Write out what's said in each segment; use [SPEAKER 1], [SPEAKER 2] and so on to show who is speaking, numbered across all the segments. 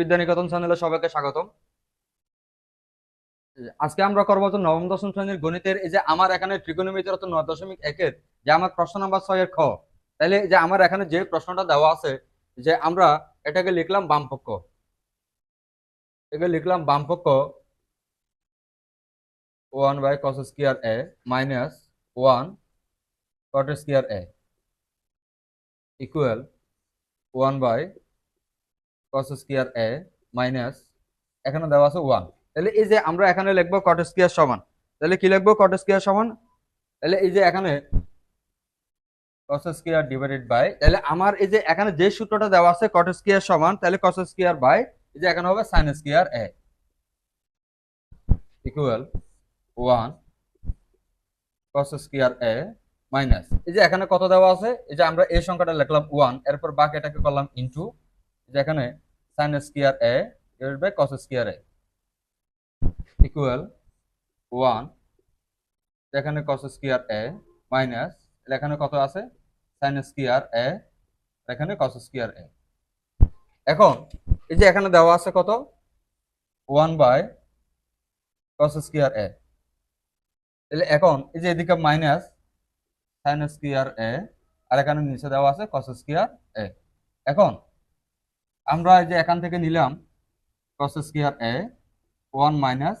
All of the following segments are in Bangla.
[SPEAKER 1] বিদ্যা নিকেতন চ্যানেলে সবাইকে আজকে আমরা করব নবম, দশম শ্রেণির গণিতের এই যে আমার এখানে ত্রিকোণমিতির নয় দশমিক একের যে আমার প্রশ্ন নাম্বার ছয়ের খ। তাহলে যে আমার এখানে যে প্রশ্নটা দেওয়া আছে, যে আমরা এটাকে লিখলাম বামপক্ষ। এটাকে লিখলাম বামপক্ষ one by cos square A minus one cot square A equal one by cos square A minus এখানে দেওয়া আছে ওয়ান তাহলে এই যে আমরা এখানে লিখব কট স্কোয়ার সমান, তাহলে কি লিখব কট স্কোয়ার সমান? তাহলে এই যে এখানে কস স্কোয়ার ডিভাইডেড বাই তাহলে আমার এই যে এখানে যে সূত্রটা দেওয়া আছে কট স্কোয়ার সমান, তাহলে কস স্কোয়ার বাই এই যে এখানে হবে sine square A equal one cos square A minus এই যে এখানে কত দেওয়া আছে? এই যে আমরা এই সংখ্যাটা লিখলাম ওয়ান এরপর বাকি এটাকে করলাম ইনটু যে এখানে sine square A divide by cos square A equal one এখানে কস স্কোয়ার এ মাইনাস এখানে কত আছে? সাইন স্কোয়ার এ এখানে কস স্কোয়ার এ এখন, এই যে এখানে দেওয়া আছে কত? One by cos square A তাহলে এখন, এই যে এদিকে মাইনাস সাইন স্কোয়ার এ আর এখানে নিচে দেওয়া আছে কস স্কোয়ার এ এখন আমরা যে এখান থেকে নিলাম cos square A one minus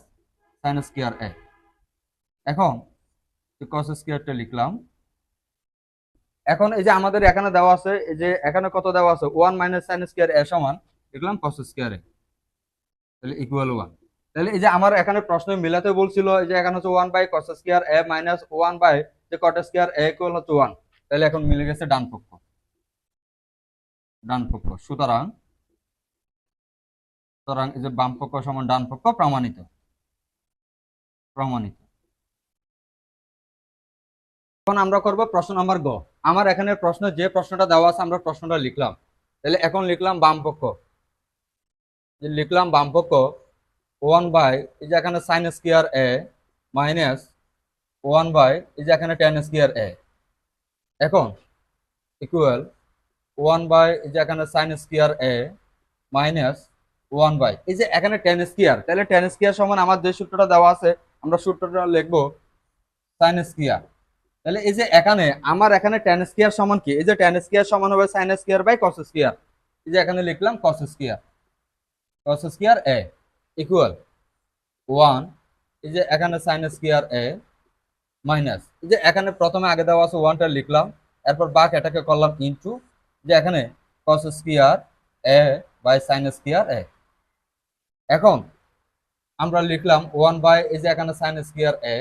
[SPEAKER 1] sine square A এখন কস স্কোয়ারটা লিখলাম, এখন এই যে আমাদের এখানে দেওয়া আছে, এই যে এখানে কত দেওয়া আছে? One minus sine square A সমান, লিখলাম কস স্কোয়ার এ তাহলে ইকুয়াল ওয়ান তাহলে এই যে আমার এখানে প্রশ্ন মিলাতে বলছিল, এই যে এখানে হচ্ছে one by cos square A minus one by যে কট স্কোয়ার এ ইকুয়াল হচ্ছে ওয়ান তাহলে এখন মিলে গেছে ডান পক্ষ ডান পক্ষ সুতরাং সুতরাং এই যে বাম পক্ষ সমান ডান পক্ষ প্রমাণিত। প্রমাণিত। এখন আমরা করব প্রশ্ন নাম্বার গ। আমার এখানে প্রশ্ন, যে প্রশ্নটা দেওয়া আছে আমরা প্রশ্নটা লিখলাম। তাহলে এখন লিখলাম বাম পক্ষ। লিখলাম বাম পক্ষ ওয়ান বাই এই যে এখানে sine square A minus one by এই যে এখানে টেন স্কোয়ার এ এখন ইকুয়াল ওয়ান বাই এই যে এখানে sine square A minus one by. এই যে এখানে টেন স্কোয়ার তাহলে টেন স্কোয়ার সমান আমার যে সূত্রটা দেওয়া আছে, আমরা সূত্রটা লিখব সাইন স্কোয়ার তাহলে এই যে এখানে, আমার এখানে টেন স্কোয়ার সমান কি? এই যে টেন স্কোয়ার সমান হবে sine square by cos square এই যে এখানে লিখলাম cos square cos square A equal one এই যে এখানে সাইন স্কোয়ার এ মাইনাস এই যে এখানে প্রথমে আগে দেওয়া আছে ওয়ানটা লিখলাম, এরপর বাক এটাকে করলাম ইনটু যে এখানে cos square A by sine square A এখন আমরা লিখলাম ওয়ান বাই এই যে এখানে সাইন স্কোয়ার এ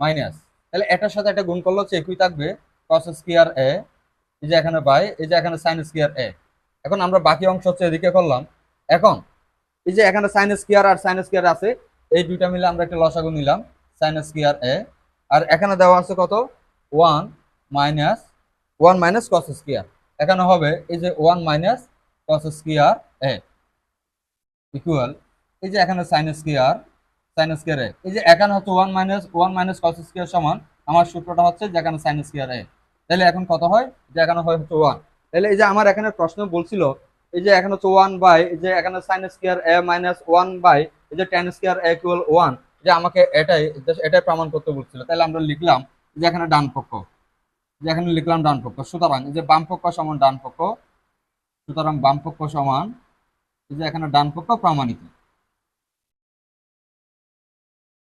[SPEAKER 1] মাইনাস তাহলে এটার সাথে একটা গুণ করলে হচ্ছে একই থাকবে কস স্কোয়ার এ এই যে এখানে বাই এই যে এখানে সাইন স্কোয়ার এ এখন আমরা বাকি অংশ হচ্ছে এদিকে করলাম। এখন এই যে এখানে সাইন স্কোয়ার আর সাইন স্কোয়ার আছে, এই দুইটা মিলে আমরা একটা লসাগু নিলাম সাইন স্কোয়ার এ আর এখানে দেওয়া আছে কত? One minus one minus cos square এখানে হবে এই যে one minus cos square A equal এই যে এখানে sine square sine square A. এই যে এখানে হচ্ছে one minus one minus cos square সমান, আমার সূত্রটা হচ্ছে যে এখানে সাইন স্কোয়ার এ। তাহলে এখন কত হয়? যে এখানে হয় হচ্ছে ওয়ান তাহলে এই যে আমার এখানে প্রশ্ন বলছিল, এই যে এখানে হচ্ছে ওয়ান বাই এই যে এখানে sine square A minus one by এই যে টেন স্কোয়ার এ ওয়ান যে আমাকে এটাই এটাই প্রমাণ করতে বলছিল। তাহলে আমরা লিখলাম যে এখানে ডান পক্ষ। যে এখানে লিখলাম ডান পক্ষ। সুতরাং এই যে বাম পক্ষ সমান ডান পক্ষ, সুতরাং বাম পক্ষ সমান, এই যে এখানে ডান পক্ষ প্রমাণিত।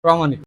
[SPEAKER 1] প্রমাণিত